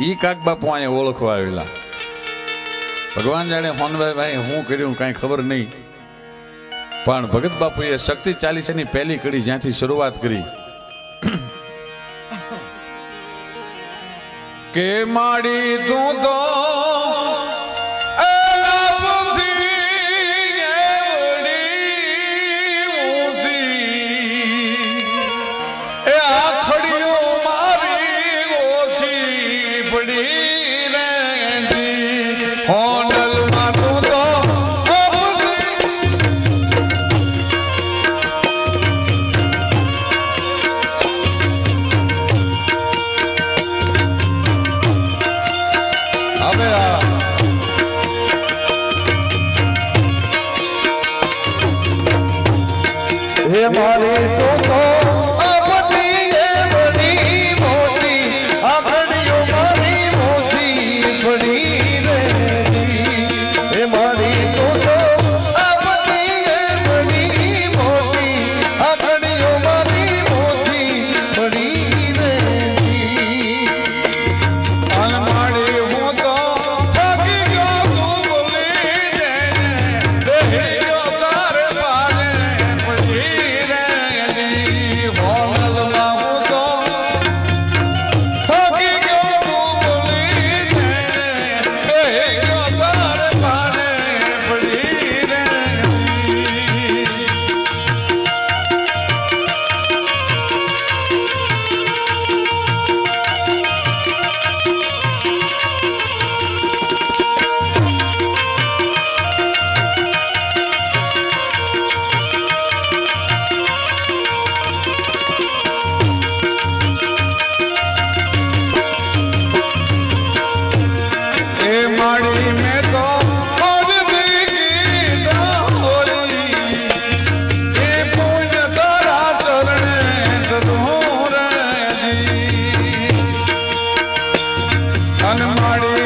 એ કાક બાપુ અહીંયા ઓળખવા આવેલા. ભગવાન જાણે હોનભાઈ હું કર્યું કાંઈ ખબર નહીં. પણ ભગત બાપુએ શક્તિ ચાલીસાની પહેલી કડી જ્યાંથી શરૂઆત કરી. કે માડી તું તો ખડીઓ મારે તો Hey. ધન માળી